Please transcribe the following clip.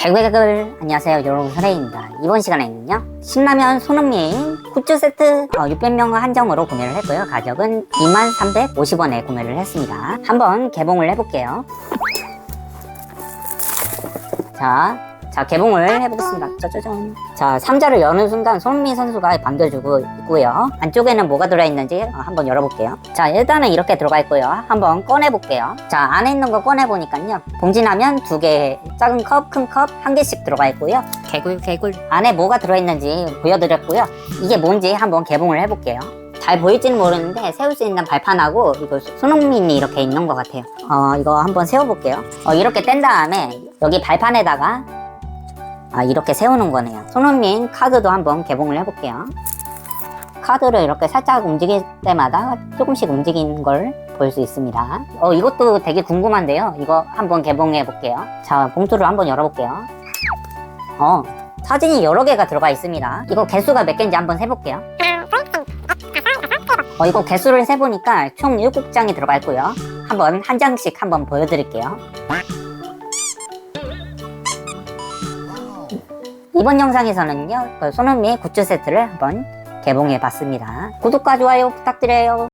개구개글. 안녕하세요. 여러분 선혜입니다. 이번 시간에는요 신라면 손흥민 굿즈 세트 어, 600명 한정으로 구매를 했고요. 가격은 2350원에 구매를 했습니다. 한번 개봉을 해볼게요. 자, 자 개봉을 해보겠습니다. 짜자잔. 자 상자를 여는 순간 손흥민 선수가 반겨주고 있고요. 안쪽에는 뭐가 들어있는지 어, 한번 열어볼게요. 자 일단은 이렇게 들어가 있고요. 한번 꺼내볼게요. 자 안에 있는 거 꺼내보니까요. 봉지라면 두 개 작은 컵 큰 컵 한 개씩 들어가 있고요. 개굴 개굴. 안에 뭐가 들어있는지 보여드렸고요. 이게 뭔지 한번 개봉을 해볼게요. 잘 보일지는 모르는데 세울 수 있는 발판하고 이거 손흥민이 이렇게 있는 것 같아요. 어 이거 한번 세워볼게요. 어, 이렇게 뗀 다음에 여기 발판에다가 아 이렇게 세우는 거네요. 손흥민 카드도 한번 개봉을 해볼게요. 카드를 이렇게 살짝 움직일 때마다 조금씩 움직이는 걸 볼 수 있습니다. 어 이것도 되게 궁금한데요. 이거 한번 개봉해 볼게요. 자 봉투를 한번 열어볼게요. 어 사진이 여러 개가 들어가 있습니다. 이거 개수가 몇 개인지 한번 세볼게요. 어 이거 개수를 세보니까 총 7장이 들어가 있고요. 한번 한 장씩 한번 보여드릴게요 이번 영상에서는요 그 손흥민의 굿즈 세트를 한번 개봉해 봤습니다. 구독과 좋아요 부탁드려요